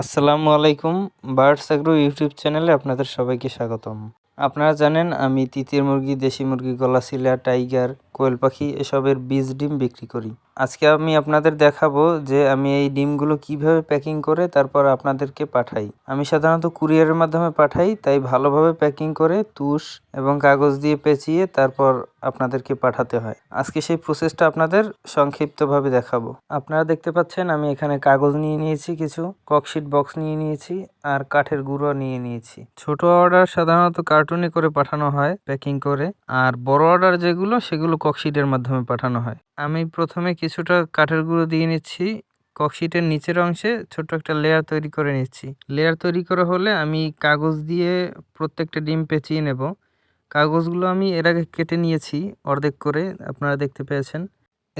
আসসালামু আলাইকুম birds agro YouTube চ্যানেলে আপনাদের সবাইকে স্বাগতম। আপনারা জানেন আমি তিতির মুরগি, দেশি মুরগি, গলাশিলা, টাইগার, কোয়েল পাখি এসবের বীজ ডিম বিক্রি করি। আজকে আমি আপনাদের দেখাবো যে আমি এই ডিমগুলো কীভাবে প্যাকিং করে তারপর আপনাদেরকে পাঠাই। আমি সাধারণত কুরিয়ারের মাধ্যমে পাঠাই, তাই ভালোভাবে প্যাকিং করে তুষ এবং কাগজ দিয়ে পেঁচিয়ে তারপর আপনাদেরকে পাঠাতে হয়। আজকে সেই প্রসেসটা আপনাদের সংক্ষিপ্তভাবে দেখাবো। আপনারা দেখতে পাচ্ছেন আমি এখানে কাগজ নিয়ে নিয়েছি কিছু, ককশিট বক্স নিয়ে নিয়েছি আর কাঠের গুঁড়ো নিয়ে নিয়েছি। ছোট অর্ডার সাধারণত কার্টুনে করে পাঠানো হয়, প্যাকিং করে, আর বড় অর্ডার যেগুলো, সেগুলো ককশিটের মাধ্যমে পাঠানো হয়। আমি প্রথমে কিছুটা কাঠের গুঁড়ো দিয়ে নিচ্ছি ককশিটের নিচের অংশে ছোট্ট একটা লেয়ার তৈরি করে নিচ্ছি। লেয়ার তৈরি করা হলে আমি কাগজ দিয়ে প্রত্যেকটা ডিম পেঁচিয়ে নেব। কাগজগুলো আমি এর আগে কেটে নিয়েছি অর্ধেক করে, আপনারা দেখতে পেয়েছেন।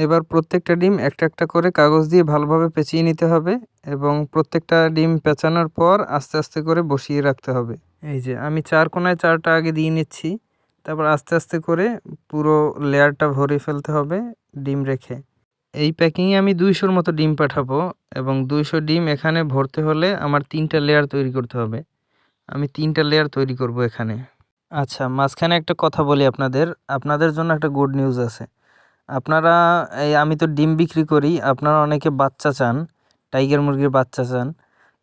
এবার প্রত্যেকটা ডিম একটা একটা করে কাগজ দিয়ে ভালোভাবে পেঁচিয়ে নিতে হবে এবং প্রত্যেকটা ডিম পেঁচানোর পর আস্তে আস্তে করে বসিয়ে রাখতে হবে। এই যে, আমি চার কোনায় চারটা আগে দিয়ে নিচ্ছি, তারপর আস্তে আস্তে করে পুরো লেয়ারটা ভরে ফেলতে হবে ডিম রেখে। এই প্যাকিংয়ে আমি দুইশোর মতো ডিম পাঠাবো এবং দুইশো ডিম এখানে ভরতে হলে আমার তিনটা লেয়ার তৈরি করতে হবে। আমি তিনটা লেয়ার তৈরি করব এখানে। আচ্ছা মাঝখানে একটা কথা বলি আপনাদের। আপনাদের জন্য একটা গুড নিউজ আছে। আপনারা, এই আমি তো ডিম বিক্রি করি, আপনারা অনেকে বাচ্চা চান টাইগার মুরগির বাচ্চা চান,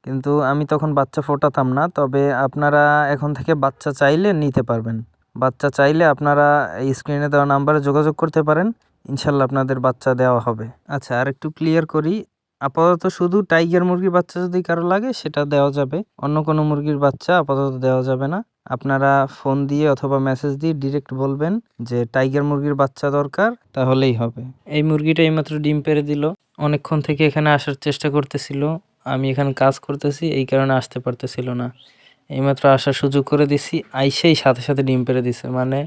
কিন্তু আমি তখন বাচ্চা ফোটাতাম না, তবে আপনারা এখন থেকে বাচ্চা চাইলে নিতে পারবেন। বাচ্চা চাইলে আপনারা এই স্ক্রিনে দেওয়া নাম্বারে যোগাযোগ করতে পারেন, ইনশাল্লাহ আপনাদের বাচ্চা দেওয়া হবে। আচ্ছা আর একটু ক্লিয়ার করি, আপাতত শুধু টাইগার মুরগির বাচ্চা যদি কারও লাগে, সেটা দেওয়া যাবে, অন্য কোনো মুরগির বাচ্চা আপাতত দেওয়া যাবে না। আপনারা ফোন দিয়ে অথবা মেসেজ দিয়ে ডিরেক্ট বলবেন যে টাইগার মুরগির বাচ্চা দরকার, তাহলেই হবে। এই মুরগিটা এইমাত্র ডিম পেরে দিল। অনেকক্ষণ থেকে এখানে আসার চেষ্টা করতেছিল। আমি এখানে কাজ করতেছি, এই কারণে আসতে পারতেছিল না। এইমাত্র আসার সুযোগ করে দিছি, আইসেই সাথে সাথে ডিম পেরে দিছে। মানে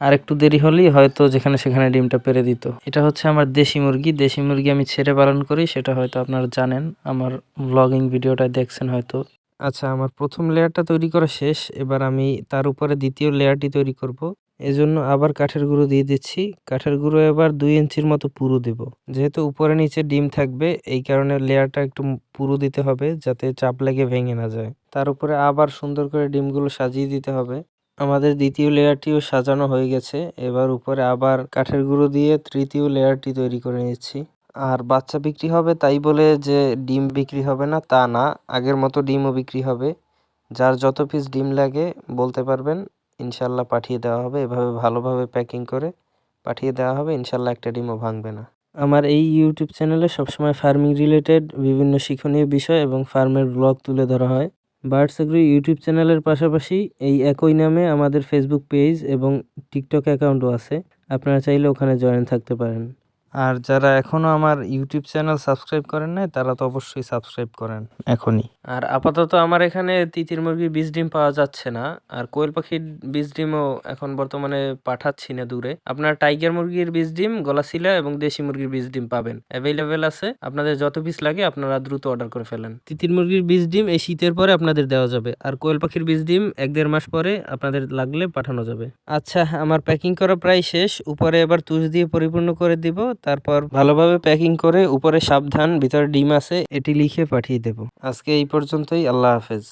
আর একটু দেরি হলেই হয়তো যেখানে সেখানে ডিমটা পেরে দিত। এটা হচ্ছে আমার দেশি মুরগি। দেশি মুরগি আমি ছেড়ে পালন করি, সেটা হয়তো আপনারা জানেন। আমার ব্লগিং ভিডিওটা দেখছেন হয়তো। আচ্ছা আমার প্রথম লেয়ারটা তৈরি করা শেষ, এবার আমি তার উপরে দ্বিতীয় লেয়ারটি তৈরি করব। এজন্য আবার কাঠের গুঁড়ো দিয়ে দিচ্ছি। কাঠের গুঁড়ো এবার দুই ইঞ্চির মতো পুরো দেব। যেহেতু উপরে নিচে ডিম থাকবে, এই কারণে লেয়ারটা একটু পুরো দিতে হবে, যাতে চাপ লেগে ভেঙে না যায়। তার উপরে আবার সুন্দর করে ডিমগুলো সাজিয়ে দিতে হবে। আমাদের দ্বিতীয় লেয়ারটিও সাজানো হয়ে গেছে। এবার উপরে আবার কাঠের গুঁড়ো দিয়ে তৃতীয় লেয়ারটি তৈরি করে নিচ্ছি। আর বাচ্চা বিক্রি হবে তাই বলে যে ডিম বিক্রি হবে না, তা না। আগের মতো ডিমও বিক্রি হবে। যার যত পিস ডিম লাগে, বলতে পারবেন, ইনশাল্লাহ পাঠিয়ে দেওয়া হবে। এভাবে ভালোভাবে প্যাকিং করে পাঠিয়ে দেওয়া হবে। ইনশাল্লাহ একটা ডিমও ভাঙবে না। আমার এই ইউটিউব চ্যানেলে সবসময় ফার্মিং রিলেটেড বিভিন্ন শিক্ষণীয় বিষয় এবং ফার্মের ব্লগ তুলে ধরা হয়। বার্ডস এগ্রি ইউটিউব চ্যানেলের পাশাপাশি এই একই নামে আমাদের ফেসবুক পেজ এবং টিকটক অ্যাকাউন্টও আছে। আপনারা চাইলে ওখানে জয়েন থাকতে পারেন। আর যারা এখনও আমার ইউটিউব চ্যানেল সাবস্ক্রাইব করেন নাই তারা তো অবশ্যই সাবস্ক্রাইব করেন এখনই। আর আপাতত আমার এখানে তিতির মুরগির বীজ ডিম পাওয়া যাচ্ছে না আর কোয়েল পাখির বীজ ডিমও এখন বর্তমানে পাঠাচ্ছি না দূরে। আপনার টাইগার মুরগির বীজ ডিম গলাশিলা এবং দেশি মুরগির বীজ ডিম পাবেন। অ্যাভেলেবেল আছে আপনাদের যত পিস লাগে আপনারা দ্রুত অর্ডার করে ফেলেন। তিতির মুরগির বীজ ডিম এই শীতের পরে আপনাদের দেওয়া যাবে আর কোয়েল পাখির বীজ ডিম এক দেড় মাস পরে আপনাদের লাগলে পাঠানো যাবে। আচ্ছা আমার প্যাকিং করা প্রায় শেষ উপরে এবার তুষ দিয়ে পরিপূর্ণ করে দিব তারপর ভালোভাবে প্যাকিং করে উপরে সাবধান, ভিতরে ডিম আছে, এটি লিখে পাঠিয়ে দেব। আজকে এই পর্যন্তই, আল্লাহ হাফেজ।